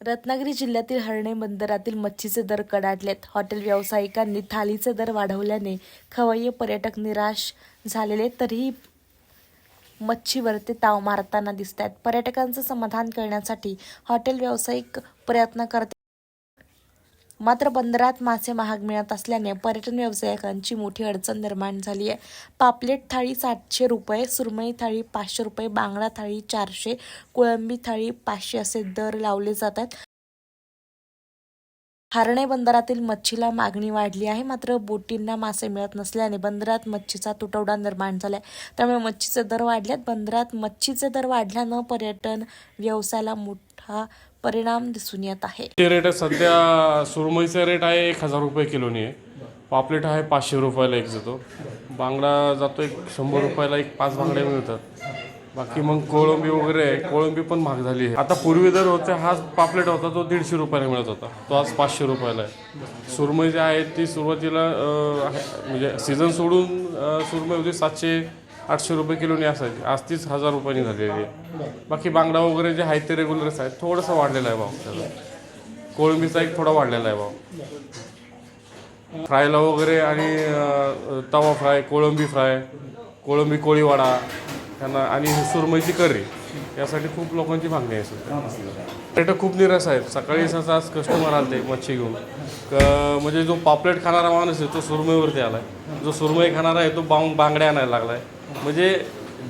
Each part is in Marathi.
रत्नागिरी जिल्ह्यातील हर्णे बंदरातील मच्छीचे दर कडाडलेत हॉटेल व्यावसायिकांनी थालीचे दर वाढवल्याने खवय्ये पर्यटक निराश झालेले तरीही मच्छीवर ते ताव मारताना दिसत आहेत पर्यटकांचं समाधान करण्यासाठी हॉटेल व्यावसायिक प्रयत्न करते मात्र बंदरात मासे महाग मिळत असल्याने पर्यटन व्यावसायिकांची मोठी अडचण निर्माण झाली आहे. पापलेट थाळी सातशे रुपये सुरमई थाळी पाचशे रुपये बांगडा थाळी चारशे कोळंबी थाळी पाचशे असे दर लावले जातात हारणे बंदरातील मच्छीला मागणी वाढली आहे. मात्र बोटींना मासे मिळत नसल्याने बंदरात मच्छीचा तुटवडा निर्माण झालाय त्यामुळे मच्छीचे दर वाढल्यात बंदरात मच्छीचे दर वाढल्यानं पर्यटन व्यवसायाला मोठा परिणाम दिसून येत आहे. ते रेट आहे सध्या सुरमईचा रेट आहे एक हजार रुपये किलोनी आहे. पापलेट आहे पाचशे रुपयाला एक जातो. बांगडा जातो एक शंभर रुपयाला एक पाच बांगडे मिळतात. बाकी मग कोळंबी वगैरे आहे. कोळंबी पण महाग झाली आहे. आता पूर्वी दर होते हा पापलेट होता तो दीडशे रुपयाला मिळत होता. तो आज पाचशे रुपयाला आहे. सुरमई जी आहे ती सुरुवातीला म्हणजे सीझन सोडून सुरमई होती सातशे आठशे रुपये किलोनी असायची. आज तीच हजार रुपयांनी झालेली आहे बाकी बांगडा वगैरे जे आहे ते रेग्युलरच आहे थोडंसं वाढलेलं आहे भाव त्याचा. कोळंबीचा एक थोडा वाढलेला आहे भाव फ्रायला वगैरे आणि तवा फ्राय कोळंबी फ्राय कोळंबी कोळीवाडा त्यांना आणि सुरमईची करी यासाठी खूप लोकांची मागणी आहे सध्या. पर्यटक खूप निराश आहेत. सकाळी सहसा आज कस्टमर आले मच्छी घेऊन. म्हणजे जो पापलेट खाणारा माणूस आहे तो सुरमईवरती आला आहे जो सुरमई खाणारा आहे तो बांग बांगड्या आणायला लागला आहे म्हणजे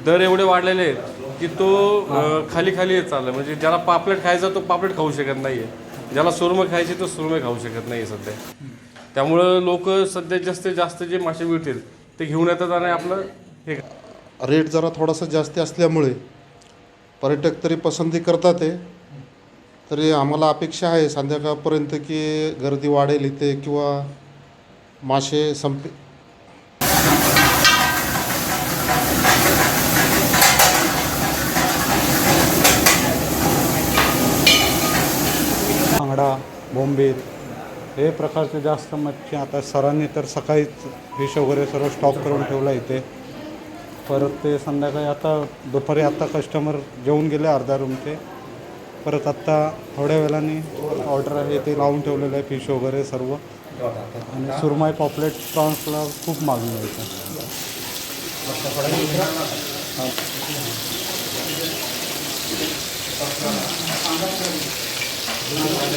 दर एवढे वाढलेले आहेत की तो खाली खाली चालला म्हणजे ज्याला पापलेट खायचा तो पापलेट खाऊ शकत नाही आहे ज्याला सुरमई खायची तो सुरमई खाऊ शकत नाही आहे सध्या. त्यामुळं लोक सध्या जास्तीत जास्त जे मासे मिळतील ते घेऊन येतात आणि आपलं हे रेट जरा थोडासा जास्त असल्यामुळे पर्यटक तरी पसंती करतात आहे तरी आम्हाला अपेक्षा आहे संध्याकाळपर्यंत की गर्दी वाढेल इथे किंवा मासे संपे बोंबील हे प्रकारचे जास्त मच्छी आता सरांनी तर सकाळीच फिश वगैरे सर्व स्टॉप करून ठेवला इथे. परत ते संध्याकाळी आता दुपारी आत्ता कस्टमर जेवून गेले अर्धा रूमचे परत आत्ता थोड्या वेळाने ऑर्डर आहे ते लावून ठेवलेलं आहे फिश वगैरे सर्व. आणि सुरमाई पॉपलेट प्रॉन्सला खूप मागणी आहे इथं. Wow.